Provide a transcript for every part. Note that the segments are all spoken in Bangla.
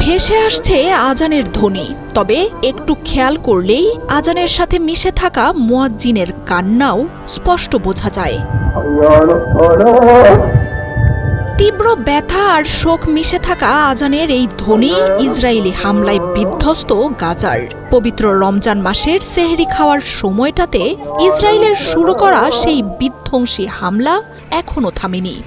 ভেসে আসছে আজানের ধ্বনি, তবে একটু খেয়াল করলেই আজানের সাথে মিশে থাকা মুয়াজ্জিনের কান্নাও স্পষ্ট বোঝা যায়। তীব্র ব্যথা আর শোক মিশে থাকা আজানের এই ধ্বনি ইসরায়েলি হামলায় বিধ্বস্ত গাজার। পবিত্র রমজান মাসের সেহরি খাওয়ার সময়টাতে ইসরায়েলের শুরু করা সেই বিধ্বংসী হামলা এখনও থামেনি।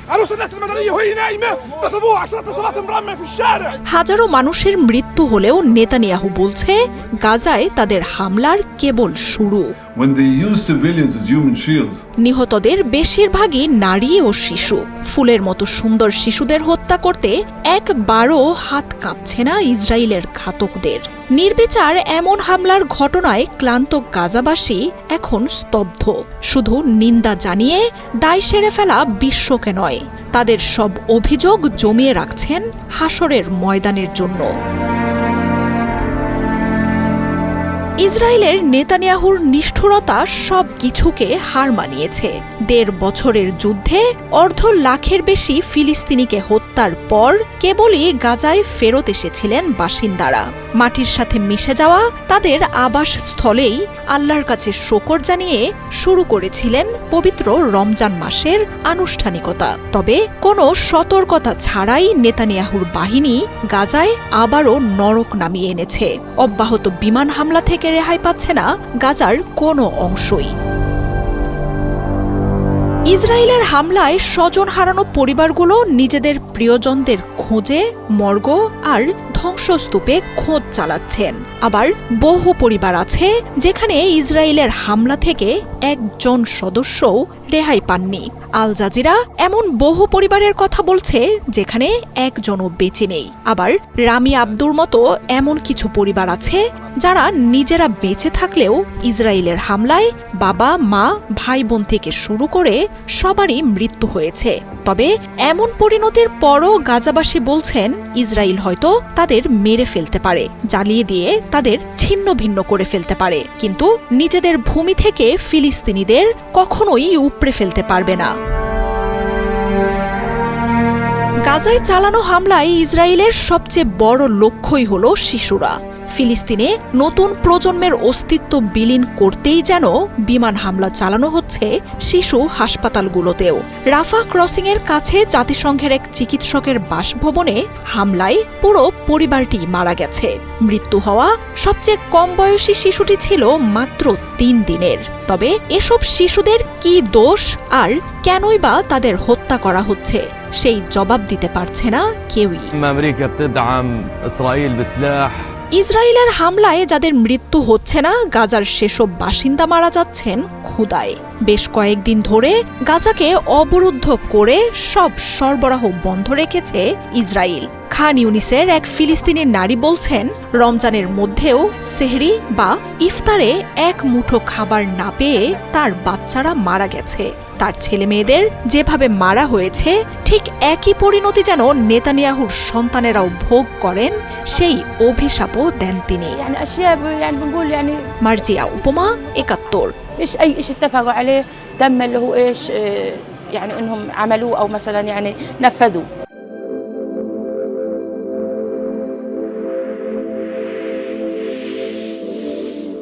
হাজারো মানুষের মৃত্যু হলেও নেতানিয়াহু বলছে গাজায় তাদের হামলার কেবল শুরু। নিহতদের বেশিরভাগই নারী ও শিশু। ফুলের মতো সুন্দর শিশুদের হত্যা করতে একবারও হাত কাঁপছে না ইসরায়েলের ঘাতকদের। নির্বিচার এমন হামলার ঘটনায় ক্লান্ত গাজাবাসী এখন স্তব্ধ। শুধু নিন্দা জানিয়ে দায় সেরে ফেলা বিশ্বকে নয়, তাদের সব অভিযোগ জমিয়ে রাখছেন হাসরের ময়দানের জন্য। ইসরায়েলের নেতানিয়াহুর নিষ্ঠুরতা সব কিছুকে হার মানিয়েছে। দেড় বছরের যুদ্ধে অর্ধ লাখের বেশি ফিলিস্তিনিকে হত্যার পর কেবলই গাজায় ফেরত এসেছিলেন বাসিন্দারা। মাটির সাথে মিশে যাওয়া তাদের আবাসস্থলেই আল্লাহর কাছে শোকর জানিয়ে শুরু করেছিলেন পবিত্র রমজান মাসের আনুষ্ঠানিকতা। তবে কোনো সতর্কতা ছাড়াই নেতানিয়াহুর বাহিনী গাজায় আবারও নরক নামিয়ে এনেছে। অব্যাহত বিমান হামলা থেকে রেহাই পাচ্ছে না গাজার কোনো অংশই। ইসরায়েলের হামলায় স্বজন হারানো পরিবারগুলো নিজেদের প্রিয়জনদের খোঁজে, মর্গ আর ধ্বংসস্তূপে খোঁজ চালাচ্ছেন। আবার বহু পরিবার আছে যেখানে ইসরায়েলের হামলা থেকে একজন সদস্যও রেহাই পাননি। আল জাজিরা এমন বহু পরিবারের কথা বলছে যেখানে একজনও বেঁচে নেই। আবার রামি আব্দুর মতো এমন কিছু পরিবার আছে যারা নিজেরা বেঁচে থাকলেও ইসরায়েলের হামলায় বাবা, মা ভাই বোন থেকে শুরু করে সবারই মৃত্যু হয়েছে। তবে এমন পরিণতির পরও গাজাবাসী বলছেন, ইসরায়েল হয়তো তাদের মেরে ফেলতে পারে, জ্বালিয়ে দিয়ে তাদের ছিন্ন ভিন্ন করে ফেলতে পারে। কিন্তু নিজেদের ভূমি থেকে ফিলিস্তিনিদের কখনোই উপড়ে ফেলতে পারবে না। গাজায় চালানো হামলায় ইসরায়েলের সবচেয়ে বড় লক্ষ্যই হল শিশুরা। ফিলিস্তিনে নতুন প্রজন্মের অস্তিত্ব বিলীন করতেই যেন বিমান হামলা চালানো হচ্ছে শিশু হাসপাতালগুলোতেও। রাফা ক্রসিং এর কাছে জাতিসংঘের এক চিকিৎসকের বাসভবনে হামলায় পুরো পরিবারটি মারা গেছে। মৃত্যু হওয়া সবচেয়ে কম বয়সী শিশুটি ছিল মাত্র তিন দিনের। তবে এসব শিশুদের কি দোষ আর কেনই বা তাদের হত্যা করা হচ্ছে, সেই জবাব দিতে পারছে না কেউই। ইসরায়েলের হামলায় যাদের মৃত্যু হচ্ছে না গাজার সেসব বাসিন্দা মারা যাচ্ছেন ক্ষুদায়। বেশ কয়েকদিন ধরে গাজাকে অবরুদ্ধ করে সব সরবরাহ বন্ধ রেখেছে ইসরায়েল। খান ইউনিসের এক ফিলিস্তিনের নারী বলছেন, রমজানের মধ্যেও সেহরি বা ইফতারে এক মুঠো খাবার না পেয়ে তার বাচ্চারা মারা গেছে। তার ছেলে মেয়েদের যেভাবে মারা হয়েছে, ঠিক একই পরিণতি যেন নেতানিয়াহুর সন্তানেরাও ভোগ করেন, সেই অভিশাপও দেন তিনি। মার্জিয়া উপমা, একাত্তর। فيش أي شيء اتفقوا عليه؟ تم اللي هو إيش آه، يعني إنهم عملوه أو مثلا يعني نفذوا